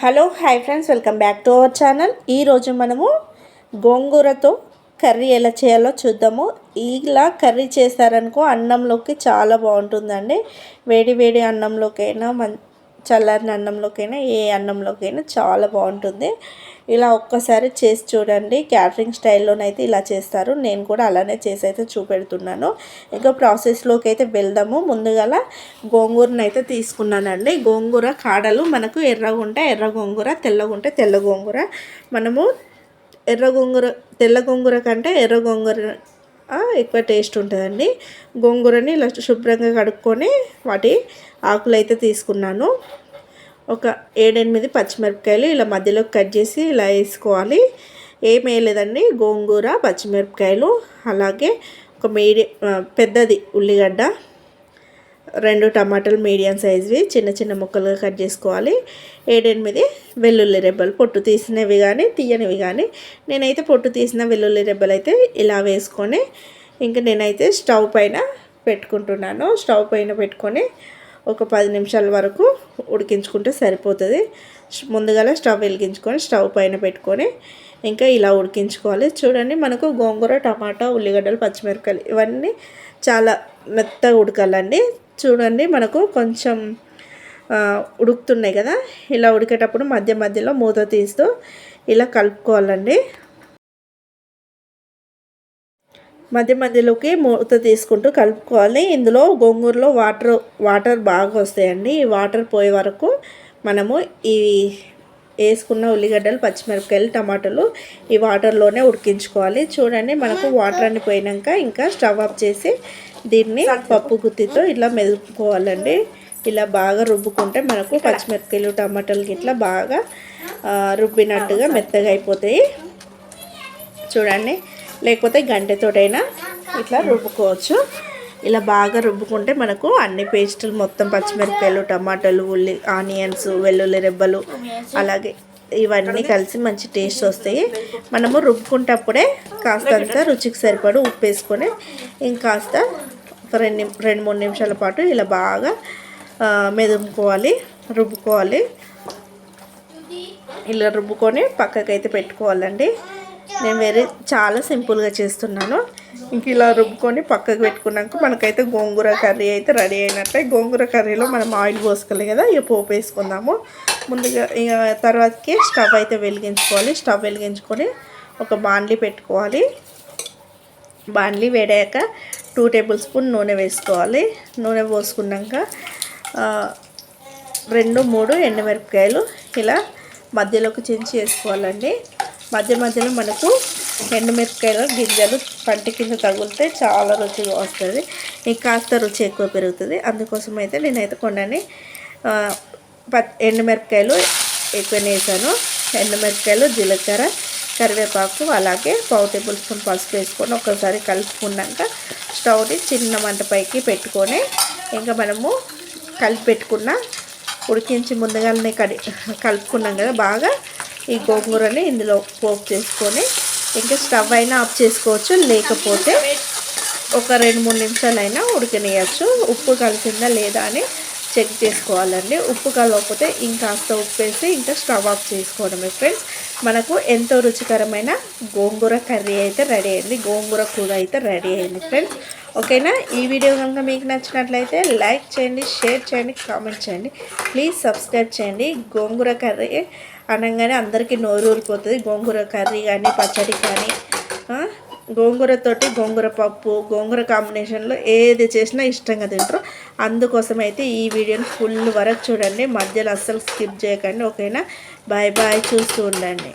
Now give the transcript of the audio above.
Hello hi friends welcome back to our channel. ఈరోజు మనము గోంగూరతో curry ఎలా చేయాలో చూద్దాము. ఇలా కర్రీ చేస్తారనుకో అన్నంలోకి చాలా బాగుంటుందండి. వేడి వేడి అన్నంలోకైనా మం చల్లారిన అన్నంలోకైనా ఏ అన్నంలోకైనా చాలా బాగుంటుంది. ఇలా ఒక్కసారి చేసి చూడండి. క్యాటరింగ్ స్టైల్లోనైతే ఇలా చేస్తారు. నేను కూడా అలానే చేసి అయితే చూపెడుతున్నాను. ఇంకా ప్రాసెస్లోకి అయితే వెళ్దాము. ముందుగల గోంగూరను అయితే తీసుకున్నానండి. గోంగూర కాడలు మనకు ఎర్రగుంటే ఎర్ర గోంగూర తెల్లగుంటే తెల్ల గోంగూర మనము ఎర్ర గోంగూర తెల్ల గోంగూర కంటే ఎర్ర గోంగూర ఎక్కువ టేస్ట్ ఉంటుందండి. గోంగూరని ఇలా శుభ్రంగా కడుక్కొని వాటి ఆకులు అయితే తీసుకున్నాను. ఒక ఏడెనిమిది పచ్చిమిరపకాయలు ఇలా మధ్యలో కట్ చేసి ఇలా వేసుకోవాలి. ఏం వేయలేదండి. గోంగూర పచ్చిమిరపకాయలు అలాగే ఒక మీడియం పెద్దది ఉల్లిగడ్డ. రెండు టమాటాలు మీడియం సైజ్వి చిన్న చిన్న ముక్కలుగా కట్ చేసుకోవాలి. ఏడెనిమిది వెల్లుల్లి రెబ్బలు. పొట్టు తీసినవి కానీ తీయనివి కానీ నేనైతే పొట్టు తీసిన వెల్లుల్లి రెబ్బలు అయితే ఇలా వేసుకొని ఇంకా నేనైతే స్టవ్ పైన పెట్టుకుంటున్నాను. స్టవ్ పైన పెట్టుకొని ఒక పది నిమిషాల వరకు ఉడికించుకుంటే సరిపోతుంది. ముందుగా స్టవ్ వెలిగించుకొని స్టవ్ పైన పెట్టుకొని ఇంకా ఇలా ఉడికించుకోవాలి. చూడండి మనకు గోంగూర టమాటా ఉల్లిగడ్డలు పచ్చిమిరపకాయలు ఇవన్నీ చాలా మెత్తగా ఉడకాలండి. చూడండి మనకు కొంచెం ఉడుకుతున్నాయి కదా. ఇలా ఉడికేటప్పుడు మధ్య మధ్యలో మూత తీస్తూ ఇలా కలుపుకోవాలండి. మధ్య మధ్యలోకి మూత తీసుకుంటూ కలుపుకోవాలి. ఇందులో గోంగూరలో వాటర్ వాటర్ బాగా వస్తాయండి. ఈ వాటర్ పోయే వరకు మనము ఈ వేసుకున్న ఉల్లిగడ్డలు పచ్చిమిరపకాయలు టమాటాలు ఈ వాటర్లోనే ఉడికించుకోవాలి. చూడండి మనకు వాటర్ అని పోయినాక ఇంకా స్టవ్ ఆఫ్ చేసి దీన్ని పప్పు గుత్తితో ఇలా మెదుపుకోవాలండి. ఇలా బాగా రుబ్బుకుంటే మనకు పచ్చిమిరపకాయలు టమాటాలు ఇట్లా బాగా రుబ్బినట్టుగా మెత్తగా అయిపోతాయి. చూడండి లేకపోతే గంటెతోటైనా ఇట్లా రుబ్బుకోవచ్చు. ఇలా బాగా రుబ్బుకుంటే మనకు అన్ని పేస్టులు మొత్తం పచ్చిమిరపకాయలు టమాటాలు ఉల్లి ఆనియన్స్ వెల్లుల్లి రెబ్బలు అలాగే ఇవన్నీ కలిసి మంచి టేస్ట్ వస్తాయి. మనము రుబ్బుకుంటప్పుడే కాస్తంత రుచికి సరిపడు ఉప్పు వేసుకొని ఇంకాస్త రెండు రెండు మూడు నిమిషాల పాటు ఇలా బాగా మెదుముకోవాలి రుబ్బుకోవాలి. ఇలా రుబ్బుకొని పక్కకైతే పెట్టుకోవాలండి. నేను వేరే చాలా సింపుల్గా చేస్తున్నాను. ఇంక ఇలా రుబ్బుకొని పక్కకు పెట్టుకున్నాక మనకైతే గోంగూర కర్రీ అయితే రెడీ అయినట్టే. గోంగూర కర్రీలో మనం ఆయిల్ పోసుకోవాలి కదా ఇక పోపు వేసుకుందాము. ముందుగా ఇక తర్వాతకి స్టవ్ అయితే వెలిగించుకోవాలి. స్టవ్ వెలిగించుకొని ఒక బాండ్లీ పెట్టుకోవాలి. బాండ్లీ వేడాక టూ టేబుల్ స్పూన్ నూనె వేసుకోవాలి. నూనె పోసుకున్నాక రెండు మూడు ఎండుమిరపకాయలు ఇలా మధ్యలోకి చించి వేసుకోవాలండి. మధ్య మధ్యలో మనకు ఎండుమిరపకాయలు గింజలు పంట కింద తగిలితే చాలా రుచిగా వస్తుంది. ఇంకా కాస్త రుచి ఎక్కువ పెరుగుతుంది. అందుకోసం అయితే నేనైతే కొన్ని ఎండుమిరపకాయలు ఎక్కువ వేసాను ఎండుమిరపకాయలు జీలకర్ర కరివేపాకు అలాగే పావు టేబుల్ స్పూన్ పసుపు వేసుకొని ఒకసారి కలుపుకున్నాక స్టవ్ని చిన్న మంట పైకి పెట్టుకొని ఇంకా మనము కలిపి పెట్టుకున్న ఉడికించి ముందుగానే కడి కలుపుకున్నాం కదా బాగా. ఈ గోంగూరని ఇందులో పోపు చేసుకొని ఇంకా స్టవ్ అయినా ఆఫ్ చేసుకోవచ్చు. లేకపోతే ఒక రెండు మూడు నిమిషాలైనా ఉడికనేయచ్చు. ఉప్పు కలిసిందా లేదా అని చెక్ చేసుకోవాలండి. ఉప్పు కలవకపోతే ఇంకాస్త ఉప్పు వేసి ఇంకా స్టవ్ ఆఫ్ చేసుకోవడమే ఫ్రెండ్స్. మనకు ఎంతో రుచికరమైన గోంగూర కర్రీ అయితే రెడీ అయింది. గోంగూర కూర అయితే రెడీ అయింది ఫ్రెండ్స్. ఓకేనా? ఈ వీడియో కనుక మీకు నచ్చినట్లయితే లైక్ చేయండి షేర్ చేయండి కామెంట్ చేయండి. ప్లీజ్ సబ్స్క్రైబ్ చేయండి. గోంగూర కర్రీ అనగానే అందరికీ నోరూరిపోతుంది గోంగూర కర్రీ కానీ పచ్చడి కానీ గోంగూరతోటి గోంగూర పప్పు గోంగూర కాంబినేషన్లో ఏది చేసినా ఇష్టంగా తింటారు. అందుకోసం అయితే ఈ వీడియోని ఫుల్ వరకు చూడండి. మధ్యలో అస్సలు స్కిప్ చేయకండి. ఓకేనా? Bye bye. చూస్తూ ఉండండి.